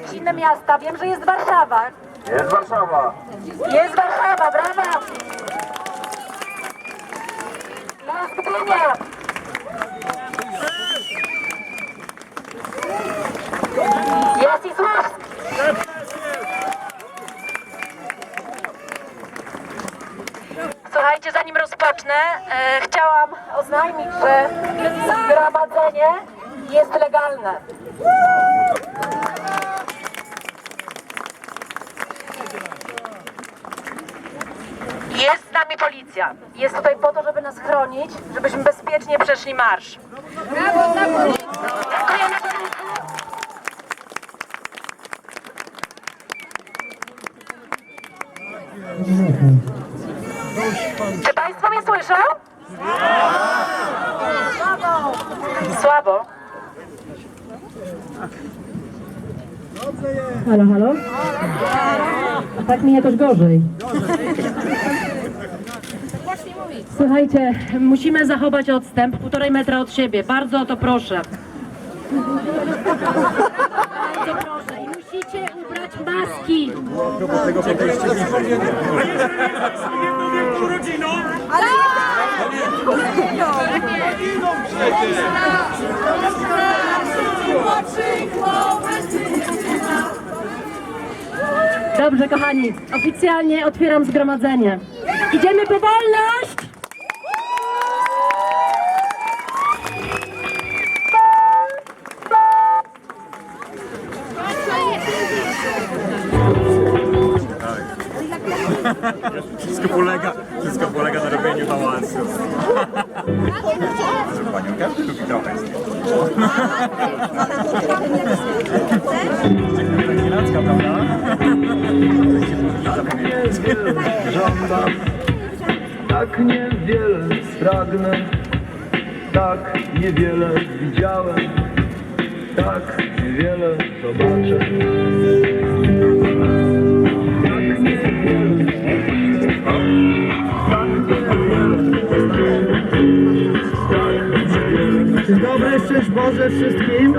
jakieś inne miasta. Wiem, że jest Warszawa. Jest Warszawa. Jest Warszawa, brawa! Jest Gdynia! Jest i Sławsk! Słuchajcie, zanim rozpocznę, e, chciałam oznajmić, że zgromadzenie jest legalne. Jest z nami policja. Jest tutaj po to, żeby nas chronić, żebyśmy bezpiecznie przeszli marsz. Brawo dla policji! Dziękujemy policji! Czy Państwo mnie słyszą? Słabo. Halo, halo? A tak mi jakoś gorzej. Słuchajcie, musimy zachować odstęp półtorej metra od siebie. Bardzo o to proszę. Bardzo proszę. I musicie ubrać maski. Dobrze, kochani. Oficjalnie otwieram zgromadzenie. Idziemy po wolność! Wszystko polega, wszystko polega na robieniu balansu. Panią, każdy lubi trochę. Nienacka, prawda? żądam Tak niewiele pragnę Tak niewiele widziałem Tak niewiele zobaczę. Tak niewiele Tak niewiele dobry, szczęść Boże wszystkim?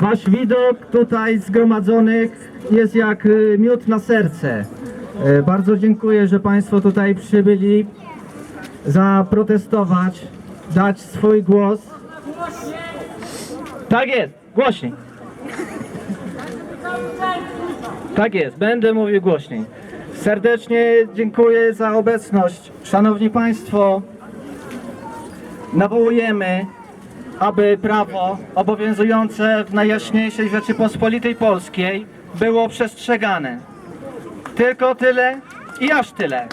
Wasz widok tutaj zgromadzonych jest jak y, miód na serce. E, Bardzo dziękuję, że Państwo tutaj przybyli zaprotestować, dać swój głos. Tak jest, głośniej. Tak jest, będę mówił głośniej. Serdecznie dziękuję za obecność. Szanowni Państwo, nawołujemy aby prawo obowiązujące w Najjaśniejszej Rzeczypospolitej Polskiej było przestrzegane. Tylko tyle i aż tyle.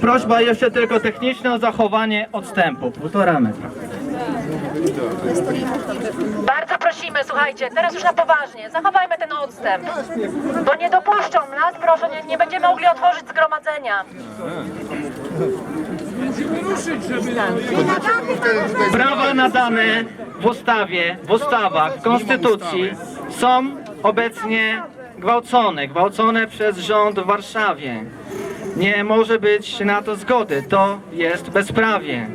Prośba jeszcze tylko techniczna o zachowanie odstępu. Półtora metra. Prosimy, słuchajcie, teraz już na poważnie, zachowajmy ten odstęp, bo nie dopuszczą nas, proszę, nie, nie będziemy mogli otworzyć zgromadzenia. Prawa nadane w ustawie, w ustawach, w konstytucji są obecnie gwałcone, gwałcone przez rząd w Warszawie. Nie może być na to zgody, to jest bezprawie.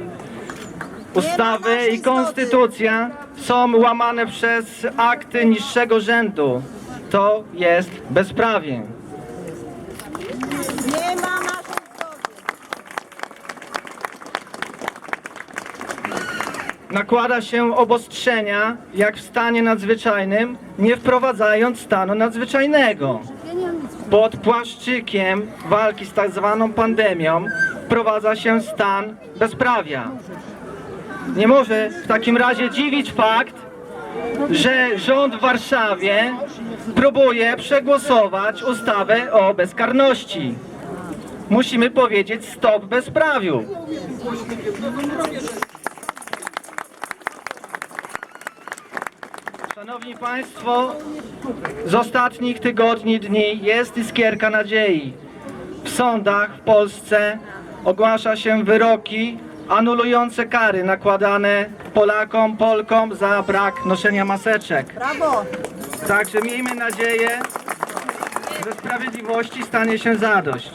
Ustawy i konstytucja są łamane przez akty niższego rzędu. To jest bezprawie. nakłada się obostrzenia, jak w stanie nadzwyczajnym, nie wprowadzając stanu nadzwyczajnego. Pod płaszczykiem walki z tak zwaną pandemią wprowadza się stan bezprawia. Nie może w takim razie dziwić fakt, że rząd w Warszawie próbuje przegłosować ustawę o bezkarności. Musimy powiedzieć stop bezprawiu. Szanowni Państwo, z ostatnich tygodni, dni jest iskierka nadziei. W sądach w Polsce ogłasza się wyroki anulujące kary nakładane Polakom, Polkom za brak noszenia maseczek. Także miejmy nadzieję, że sprawiedliwości stanie się zadość.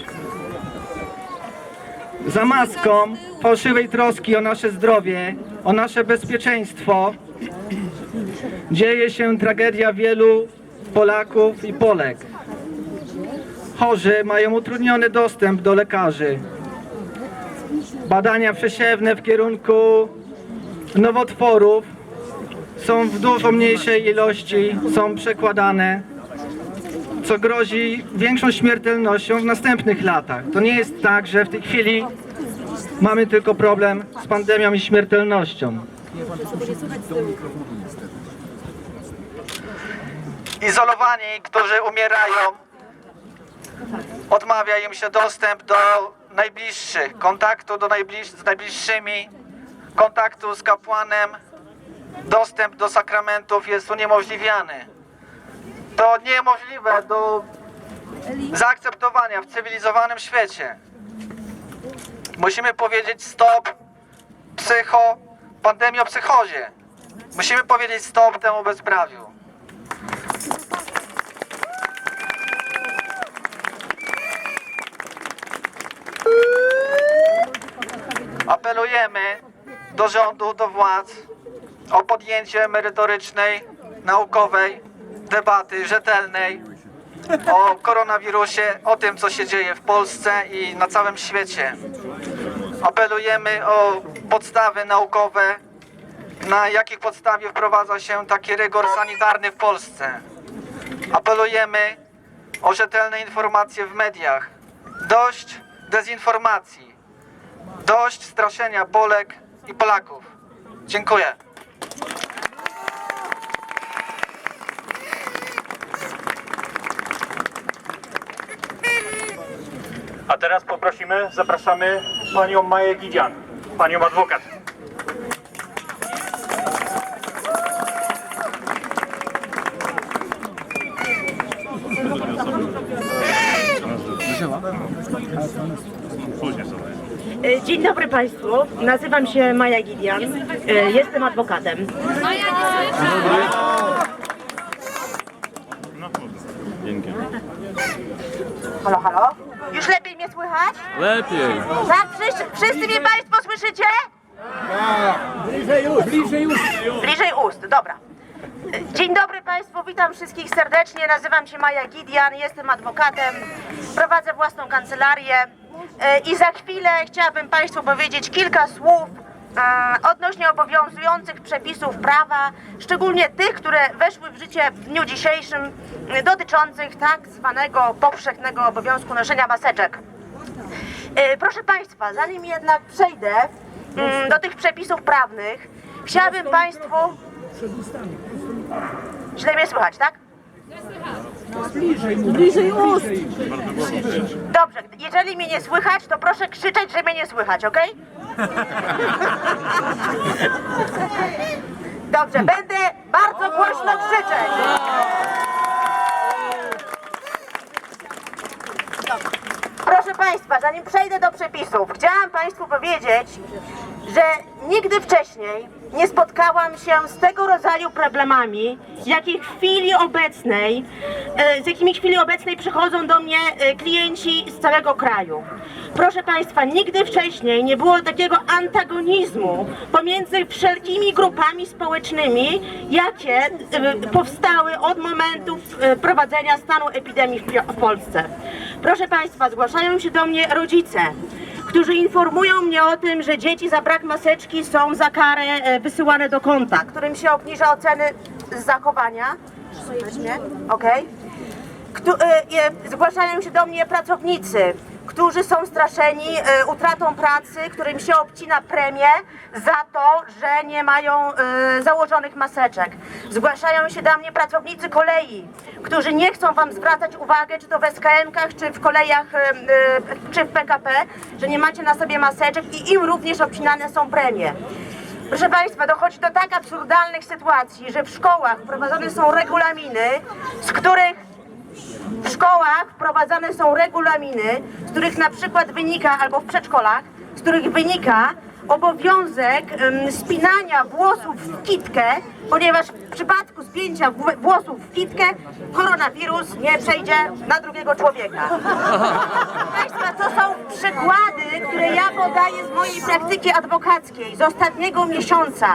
Za maską fałszywej troski o nasze zdrowie, o nasze bezpieczeństwo dzieje się tragedia wielu Polaków i Polek. Chorzy mają utrudniony dostęp do lekarzy. Badania przesiewne w kierunku nowotworów są w dużo mniejszej ilości, są przekładane, co grozi większą śmiertelnością w następnych latach. To nie jest tak, że w tej chwili mamy tylko problem z pandemią i śmiertelnością. Izolowani, którzy umierają, odmawia im się dostęp do najbliższych, kontaktu do najbliż, z najbliższymi, kontaktu z kapłanem, dostęp do sakramentów jest uniemożliwiany. To niemożliwe do zaakceptowania w cywilizowanym świecie. Musimy powiedzieć stop psycho, pandemii o psychozie. Musimy powiedzieć stop temu bezprawiu. Apelujemy do rządu, do władz o podjęcie merytorycznej, naukowej debaty, rzetelnej o koronawirusie, o tym, co się dzieje w Polsce i na całym świecie. Apelujemy o podstawy naukowe, na jakich podstawie wprowadza się taki rygor sanitarny w Polsce. Apelujemy o rzetelne informacje w mediach. Dość dezinformacji. Dość straszenia Polek i Polaków. Dziękuję. A teraz poprosimy, zapraszamy panią Maję Gidzian, panią adwokat. E, Dzień dobry Państwu, nazywam się Maja Gidian, E, jestem adwokatem. Halo, halo? Już lepiej mnie słychać? Lepiej. Tak? Wszyscy, wszyscy mnie Państwo słyszycie? Bliżej ust, dobra. Dzień dobry Państwu, witam wszystkich serdecznie. Nazywam się Maja Gidian, jestem adwokatem, prowadzę własną kancelarię e, i za chwilę chciałabym Państwu powiedzieć kilka słów e, odnośnie obowiązujących przepisów prawa, szczególnie tych, które weszły w życie w dniu dzisiejszym, e, dotyczących tak zwanego powszechnego obowiązku noszenia maseczek. E, Proszę Państwa, zanim jednak przejdę mm, do tych przepisów prawnych, chciałabym Państwu. Źle mnie słychać, tak? Bliżej ust! Dobrze, jeżeli mnie nie słychać, to proszę krzyczeć, że mnie nie słychać, ok? Dobrze, będę bardzo głośno krzyczeć. Proszę Państwa, zanim przejdę do przepisów, chciałam Państwu powiedzieć, że nigdy wcześniej nie spotkałam się z tego rodzaju problemami, jakie w chwili obecnej, e, z jakimi w chwili obecnej przychodzą do mnie e, klienci z całego kraju. Proszę Państwa, nigdy wcześniej nie było takiego antagonizmu pomiędzy wszelkimi grupami społecznymi, jakie e, powstały od momentu wprowadzenia stanu epidemii w Polsce. Proszę Państwa, zgłaszają się do mnie rodzice, którzy informują mnie o tym, że dzieci za brak maseczki są za karę e, wysyłane do konta, którym się obniża oceny z zachowania. Okej. Któ- e, e, Zgłaszają się do mnie pracownicy, którzy są straszeni e, utratą pracy, którym się obcina premię za to, że nie mają e, założonych maseczek. Zgłaszają się do mnie pracownicy kolei, którzy nie chcą Wam zwracać uwagę, czy to w SKM-kach, czy w kolejach, e, czy w PKP, że nie macie na sobie maseczek i im również obcinane są premie. Proszę Państwa, dochodzi do tak absurdalnych sytuacji, że w szkołach prowadzone są regulaminy, z których w szkołach wprowadzane są regulaminy, z których na przykład wynika, albo w przedszkolach, z których wynika, obowiązek spinania włosów w kitkę, ponieważ w przypadku spięcia wł- włosów w kitkę koronawirus nie przejdzie na drugiego człowieka. Państwa, to są przykłady, które ja podaję z mojej praktyki adwokackiej z ostatniego miesiąca.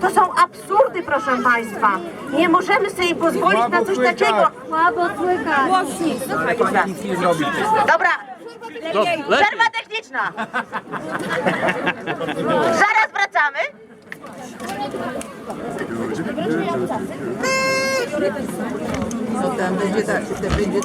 To są absurdy, proszę Państwa. Nie możemy sobie pozwolić na coś takiego. Słabo słychać. Głośniej. Przerwa techniczna. Zaraz wracamy. Tam będzie tak, to będzie